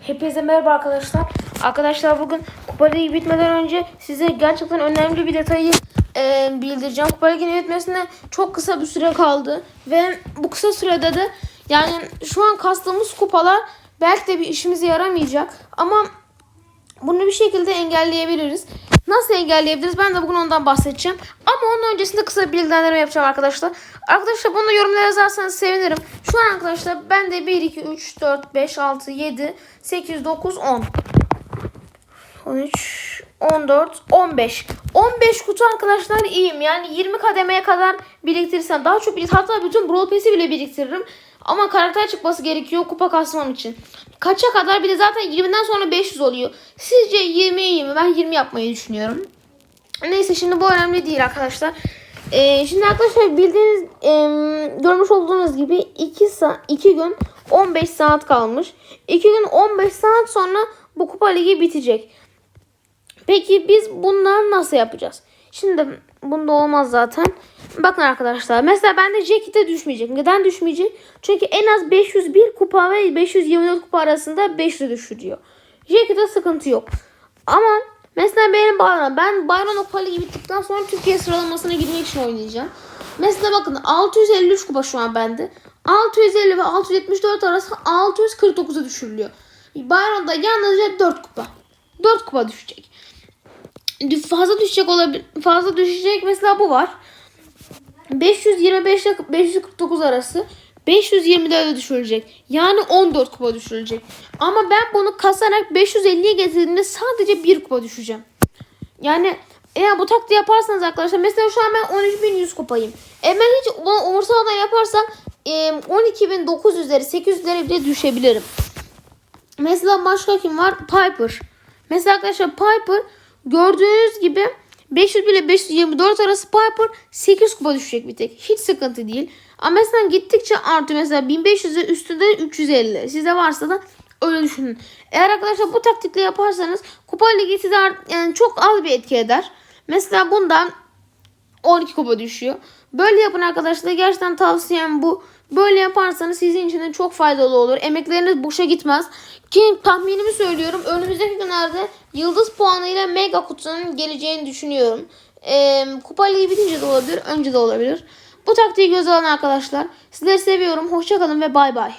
Hepinize merhaba arkadaşlar. Arkadaşlar bugün Kupa Ligi bitmeden önce size gerçekten önemli bir detayı e, bildireceğim. Kupa Ligi'nin bitmesine çok kısa bir süre kaldı. Ve bu kısa sürede de yani şu an kastığımız kupalar belki de bir işimize yaramayacak. Ama bunu bir şekilde engelleyebiliriz. Nasıl engelleyebiliriz? Ben de bugün ondan bahsedeceğim. Ama onun öncesinde kısa bir bilgilendirme yapacağım arkadaşlar. Arkadaşlar bunu yorumlara yazarsanız sevinirim. Şu an arkadaşlar ben de 1, 2, 3, 4, 5, 6, 7, 8, 9, 10. 13, 14, 15. 15 kutu arkadaşlar iyiyim. Yani 20 kademeye kadar biriktirirsem daha çok biriktir. Hatta bütün Brawl Pass'i bile biriktiririm. Ama karakter çıkması gerekiyor kupa kasmam için. Kaça kadar bir de zaten 20'den sonra 500 oluyor. Sizce 20 iyi mi? Ben 20 yapmayı düşünüyorum. Neyse şimdi bu önemli değil arkadaşlar. Ee, şimdi arkadaşlar bildiğiniz e, görmüş olduğunuz gibi 2 sa- 2 gün 15 saat kalmış. 2 gün 15 saat sonra bu kupa ligi bitecek. Peki biz bunları nasıl yapacağız? Şimdi bunda olmaz zaten. Bakın arkadaşlar mesela bende Jacket'e düşmeyecek. Neden düşmeyecek? Çünkü en az 501 kupa ve 524 kupa arasında 500 düşürüyor. Jacket'e sıkıntı yok. Ama mesela benim Byron. Ben Byron Kupa Ligi bittikten sonra Türkiye sıralamasına girmek için oynayacağım. Mesela bakın 653 kupa şu an bende. 650 ve 674 arası 649'a düşürülüyor. Byron'da yalnızca 4 kupa. 4 kupa düşecek fazla düşecek olabilir. Fazla düşecek mesela bu var. 525 ile 549 arası 524'e düşürecek. Yani 14 kupa düşürecek. Ama ben bunu kasarak 550'ye getirdiğimde sadece 1 kupa düşeceğim. Yani eğer bu taktiği yaparsanız arkadaşlar mesela şu an ben 13.100 kupayım. E ben hiç bunu umursamadan yaparsam e, 12.900'leri 800'lere bile düşebilirim. Mesela başka kim var? Piper. Mesela arkadaşlar Piper gördüğünüz gibi 500 ile 524 arası Piper 8 kupa düşecek bir tek. Hiç sıkıntı değil. Ama mesela gittikçe artıyor. Mesela 1500'e üstünde 350. Size varsa da öyle düşünün. Eğer arkadaşlar bu taktikle yaparsanız kupa ligi size yani çok az bir etki eder. Mesela bundan 12 kupa düşüyor. Böyle yapın arkadaşlar. Gerçekten tavsiyem bu. Böyle yaparsanız sizin için de çok faydalı olur. Emekleriniz boşa gitmez. Ki tahminimi söylüyorum. Önümüzdeki günlerde yıldız puanıyla mega kutunun geleceğini düşünüyorum. Ee, kupa ligi bitince de olabilir. Önce de olabilir. Bu taktiği göze alın arkadaşlar. Sizleri seviyorum. Hoşçakalın ve bay bay.